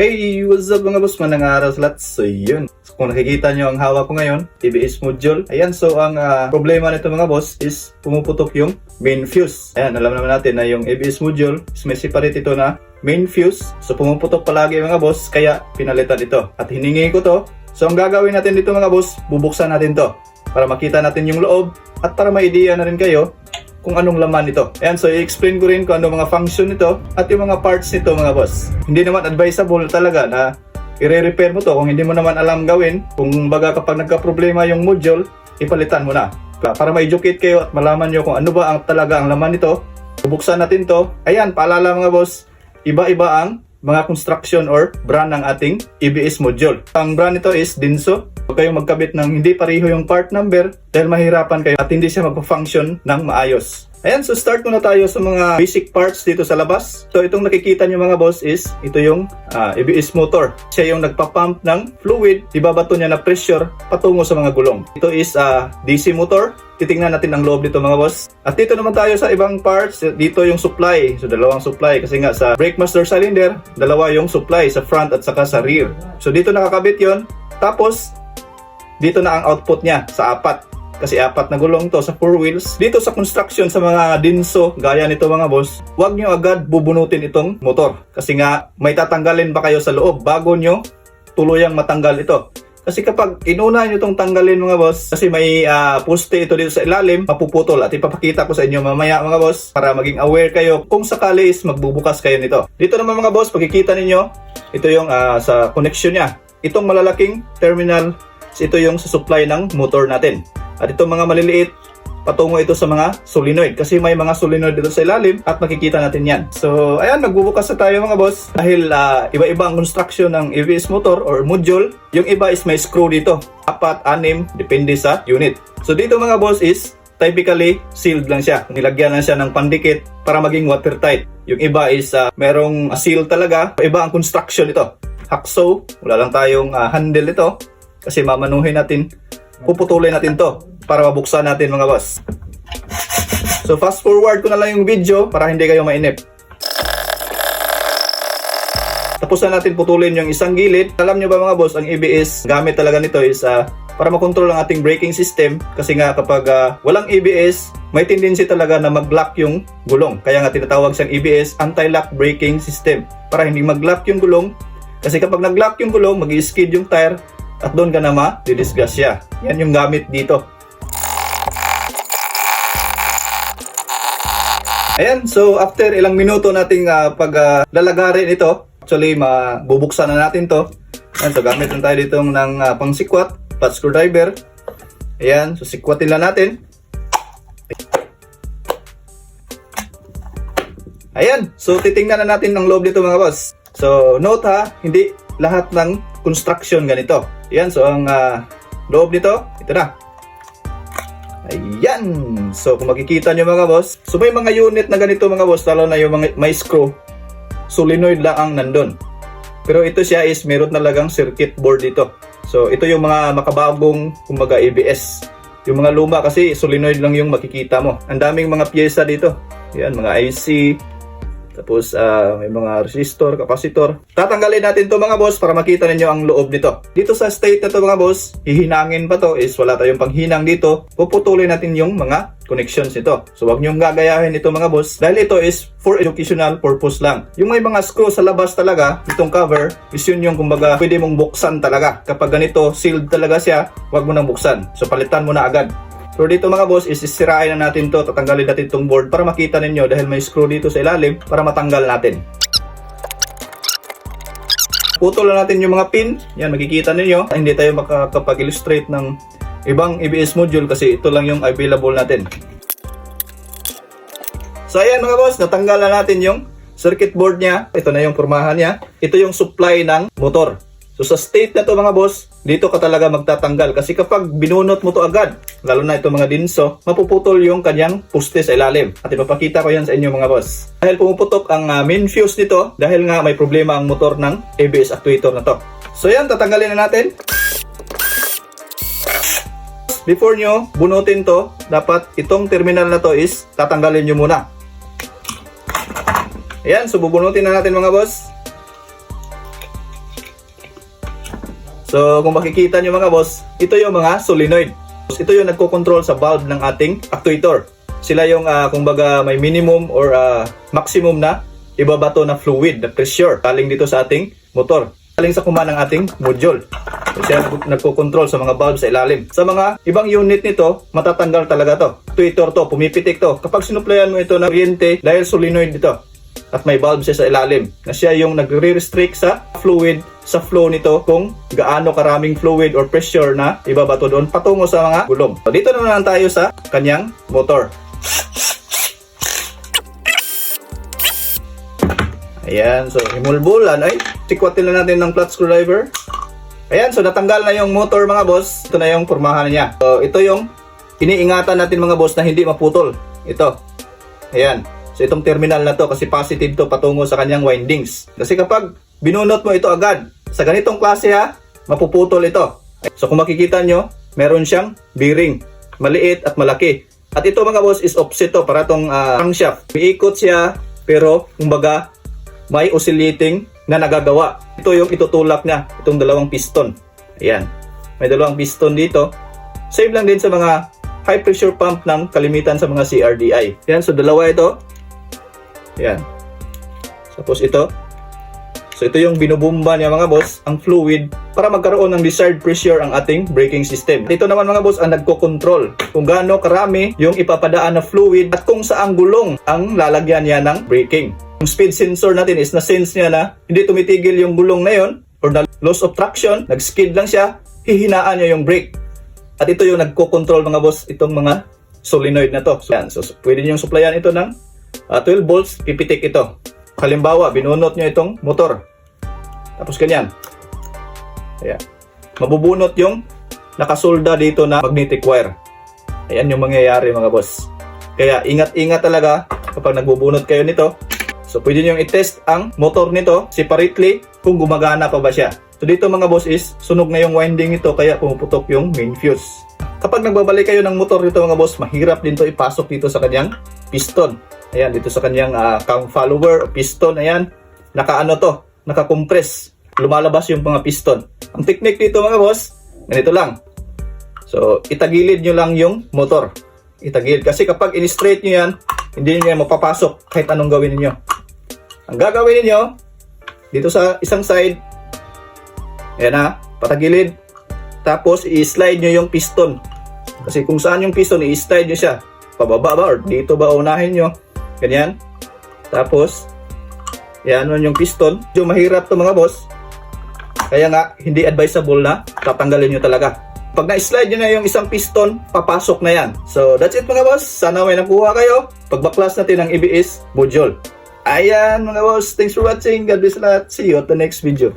Hey, what's up mga boss? Manang araw sa lahat. So yun. So, kung nakikita nyo ang hawak ko ngayon, TBS module. Ayan, so ang ah, problema nito mga boss is pumuputok yung main fuse. Ayan, alam naman natin na yung ABS module is may separate ito na main fuse. So pumuputok palagi mga boss, kaya pinalitan ito. At hiningi ko to. So ang gagawin natin dito mga boss, bubuksan natin to para makita natin yung loob at para may idea na rin kayo kung anong laman nito. Ayan, so i-explain ko rin kung ano mga function nito at yung mga parts nito mga boss. Hindi naman advisable talaga na i-repair mo to kung hindi mo naman alam gawin. Kung baga kapag nagka-problema yung module, ipalitan mo na. Para ma-educate kayo at malaman nyo kung ano ba ang talaga ang laman nito. Bubuksan natin to. Ayan, paalala mga boss, iba-iba ang mga construction or brand ng ating EBS module. Ang brand nito is Dinso. Huwag kayong magkabit ng hindi pareho yung part number dahil mahirapan kayo at hindi siya magpa-function ng maayos. Ayan, so start muna tayo sa mga basic parts dito sa labas. So itong nakikita nyo mga boss is ito yung ah, ABS motor. Siya yung nagpa-pump ng fluid, ibabato niya na pressure patungo sa mga gulong. Ito is ah, DC motor. Titingnan natin ang loob dito mga boss. At dito naman tayo sa ibang parts. Dito yung supply. So dalawang supply kasi nga sa brake master cylinder, dalawa yung supply sa front at saka sa rear. So dito nakakabit yon. Tapos dito na ang output niya sa apat. Kasi apat na gulong to sa four wheels. Dito sa construction sa mga dinso, gaya nito mga boss, huwag nyo agad bubunutin itong motor. Kasi nga, may tatanggalin ba kayo sa loob bago nyo tuluyang matanggal ito. Kasi kapag inuna nyo itong tanggalin mga boss, kasi may ah, poste ito dito sa ilalim, mapuputol at ipapakita ko sa inyo mamaya mga boss para maging aware kayo kung sakali is magbubukas kayo nito. Dito naman mga boss, pagkikita ninyo, ito yung ah, sa connection niya. Itong malalaking terminal, ito yung sa supply ng motor natin. At itong mga maliliit, patungo ito sa mga solenoid kasi may mga solenoid dito sa ilalim at makikita natin yan. So, ayan, nagbubukas na tayo mga boss dahil ah, iba-iba ang construction ng ABS motor or module. Yung iba is may screw dito. Apat, anim, depende sa unit. So, dito mga boss is typically sealed lang siya. Nilagyan lang siya ng pandikit para maging watertight. Yung iba is ah, merong seal talaga. Iba ang construction ito. Hacksaw, wala lang tayong ah, handle ito kasi mamanuhin natin puputulin natin to para mabuksan natin mga boss. So fast forward ko na lang yung video para hindi kayo mainip. Tapos na natin putulin yung isang gilid. Alam nyo ba mga boss, ang ABS gamit talaga nito is ah, para makontrol ang ating braking system kasi nga kapag ah, walang ABS, may tendency talaga na mag-lock yung gulong. Kaya nga tinatawag siyang ABS, anti-lock braking system. Para hindi mag-lock yung gulong, kasi kapag nag-lock yung gulong, mag-skid yung tire, at doon ka na ma-disgrasya. Yan yung gamit dito. Ayan, so after ilang minuto nating ah, pag ah, lalagarin ito, actually mabubuksan na natin to. Ayan, so gamit lang tayo dito ng uh, pang sikwat, pat screwdriver. Ayan, so sikwatin lang natin. Ayan, so titingnan na natin ng loob dito mga boss. So note ha, hindi lahat ng construction ganito. Ayan, so ang ah, loob nito, ito na. Ayan! So kung makikita nyo mga boss, so may mga unit na ganito mga boss, lalo na yung mga may screw, solenoid lang ang nandun. Pero ito siya is meron talagang circuit board dito. So ito yung mga makabagong kumbaga ABS. Yung mga luma kasi solenoid lang yung makikita mo. Ang daming mga pyesa dito. Yan, mga IC, tapos ah, may mga resistor, kapasitor. Tatanggalin natin to mga boss para makita ninyo ang loob nito. Dito sa state na to mga boss, hihinangin pa to is wala tayong panghinang dito. Puputulin natin yung mga connections nito. So wag niyong gagayahin ito mga boss dahil ito is for educational purpose lang. Yung may mga screw sa labas talaga, itong cover, is yun yung kumbaga pwede mong buksan talaga. Kapag ganito sealed talaga siya, wag mo nang buksan. So palitan mo na agad. So dito mga boss, is sisirain na natin to, tatanggalin natin itong board para makita ninyo dahil may screw dito sa ilalim para matanggal natin. Putol na natin yung mga pin. Yan, makikita ninyo. Hindi tayo makakapag-illustrate ng ibang ABS module kasi ito lang yung available natin. So ayan mga boss, natanggal na natin yung circuit board niya. Ito na yung pormahan niya. Ito yung supply ng motor. So sa state na to mga boss, dito ka talaga magtatanggal kasi kapag binunot mo to agad, lalo na itong mga dinso, mapuputol yung kanyang puste sa ilalim. At ipapakita ko yan sa inyo mga boss. Dahil pumuputok ang ah, main fuse nito, dahil nga may problema ang motor ng ABS actuator na to. So yan, tatanggalin na natin. Before nyo bunutin to, dapat itong terminal na to is tatanggalin nyo muna. Ayan, so bubunutin na natin mga boss. So kung makikita nyo mga boss, ito yung mga solenoid. Ito yung nagko-control sa valve ng ating actuator. Sila yung uh, kumbaga may minimum or ah, maximum na ibabato na fluid, na pressure, galing dito sa ating motor. Galing sa kuma ng ating module. So, siya nag- nagko-control sa mga valve sa ilalim. Sa mga ibang unit nito, matatanggal talaga to. Actuator to, pumipitik to. Kapag sinuplayan mo ito ng kuryente dahil solenoid dito, at may valve siya sa ilalim na siya yung nagre-restrict sa fluid sa flow nito kung gaano karaming fluid or pressure na ibabato doon patungo sa mga gulong. So, dito naman tayo sa kanyang motor. Ayan, so himulbulan ay tikwatin na natin ng flat screwdriver. Ayan, so natanggal na yung motor mga boss. Ito na yung pormahan niya. So ito yung iniingatan natin mga boss na hindi maputol. Ito. Ayan. So itong terminal na to kasi positive to patungo sa kanyang windings. Kasi kapag binunot mo ito agad sa ganitong klase ha, mapuputol ito. So kung makikita nyo, meron siyang bearing. Maliit at malaki. At ito mga boss is offset to para tong uh, crankshaft. Umiikot siya pero kumbaga may oscillating na nagagawa. Ito yung itutulak niya, itong dalawang piston. Ayan. May dalawang piston dito. Same lang din sa mga high pressure pump ng kalimitan sa mga CRDI. Ayan, so dalawa ito. Ayan. Tapos ito. So ito yung binubumba niya mga boss, ang fluid para magkaroon ng desired pressure ang ating braking system. Ito naman mga boss ang nagko-control kung gaano karami yung ipapadaan na fluid at kung saang gulong ang lalagyan niya ng braking. Yung speed sensor natin is na-sense niya na hindi tumitigil yung gulong na yon or na loss of traction, nag-skid lang siya, hihinaan niya yung brake. At ito yung nagko-control mga boss, itong mga solenoid na to. So, yan. so pwede niyong supplyan ito ng ah, 12 volts, pipitik ito. Halimbawa, binunot niyo itong motor. Tapos ganyan. Ayan. Mabubunot yung nakasolda dito na magnetic wire. Ayan yung mangyayari mga boss. Kaya ingat-ingat talaga kapag nagbubunot kayo nito. So pwede nyo i-test ang motor nito separately kung gumagana pa ba siya. So dito mga boss is sunog na yung winding nito kaya pumuputok yung main fuse. Kapag nagbabalik kayo ng motor nito mga boss, mahirap din to ipasok dito sa kanyang piston. Ayan, dito sa kanyang uh, cam follower o piston, ayan. Nakaano to, naka-compress. Lumalabas yung mga piston. Ang technique dito mga boss, ganito lang. So, itagilid nyo lang yung motor. Itagilid. Kasi kapag in-straight nyo yan, hindi nyo yan mapapasok kahit anong gawin niyo. Ang gagawin niyo dito sa isang side, ayan na, patagilid. Tapos, i-slide nyo yung piston. Kasi kung saan yung piston, i-slide nyo siya. Pababa ba or dito ba unahin nyo. Ganyan. Tapos, yan nun yung piston. Medyo mahirap to mga boss. Kaya nga, hindi advisable na tatanggalin nyo talaga. Pag na-slide nyo na yung isang piston, papasok na yan. So, that's it mga boss. Sana may nakuha kayo. Pagbaklas natin ng EBS module. Ayan mga boss. Thanks for watching. God bless lahat. See you at the next video.